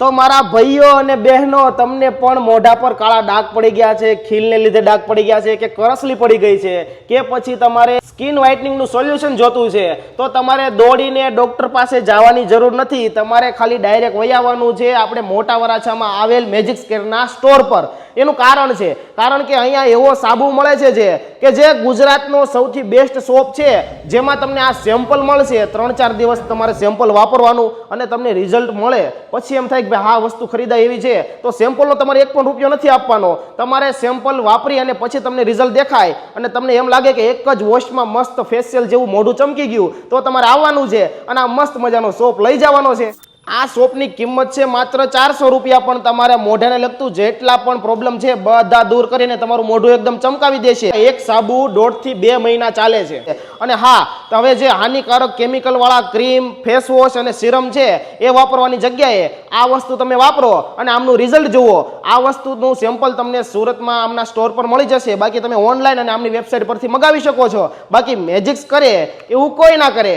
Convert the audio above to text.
તો મારા ભાઈઓ અને બહેનો તમને પણ મોઢા પર કાળા ડાઘ પડી ગયા છે, ખીલને લીધે ડાઘ પડી ગયા છે કે કરસલી પડી ગઈ છે કે પછી તમારે સ્કિન વ્હાઇટનિંગનું સોલ્યુશન જોતું છે, તો તમારે દોડીને ડૉક્ટર પાસે જવાની જરૂર નથી. તમારે ખાલી ડાયરેક્ટ વહી આવવાનું છે. આપણે મોટા વરાછામાં આવેલ મેજિક સ્કેરના સ્ટોર પર. એનું કારણ છે. કારણ કે અહીંયા એવો સાબુ મળે છે જે, કે જે ગુજરાતનો સૌથી બેસ્ટ શોપ છે, જેમાં તમને આ સેમ્પલ મળશે. ત્રણ ચાર દિવસ તમારે સેમ્પલ વાપરવાનું અને તમને રિઝલ્ટ મળે. પછી એમ થાય કે ભાઈ, હા વસ્તુ ખરીદાય એવી છે. તો સેમ્પલનો તમારે એક પણ રૂપિયો નથી આપવાનો. તમારે સેમ્પલ વાપરી અને પછી તમને રિઝલ્ટ દેખાય. અને તમને એમ લાગે કે એક જ વોશમાં મસ્ત ફેશિયલ જેવું મોઢું ચમકી ગયું. તો તમારે આવવાનું છે અને આ મસ્ત મજાનો સોપ લઈ જવાનો છે. આ સોપની કિંમત છે માત્ર ચારસો રૂપિયા, પણ તમારે મોઢાને લગતું જેટલા પણ પ્રોબ્લેમ છે બધા દૂર કરીને તમારું મોઢું એકદમ ચમકાવી દેશે. એક સાબુ દોઢથી બે મહિના ચાલે છે. અને હા, હવે જે હાનિકારક કેમિકલ વાળા ક્રીમ ફેસ વોશ અને સિરમ છે એ વાપરવાની જગ્યાએ આ વસ્તુ તમે વાપરો અને આમનું રિઝલ્ટ જુઓ. આ વસ્તુનું સેમ્પલ તમને સુરતમાં આમના સ્ટોર પર મળી જશે. બાકી તમે ઓનલાઈન અને આમની વેબસાઇટ પરથી મગાવી શકો છો. બાકી મેજિક્સ કરે એવું કોઈ ના કરે.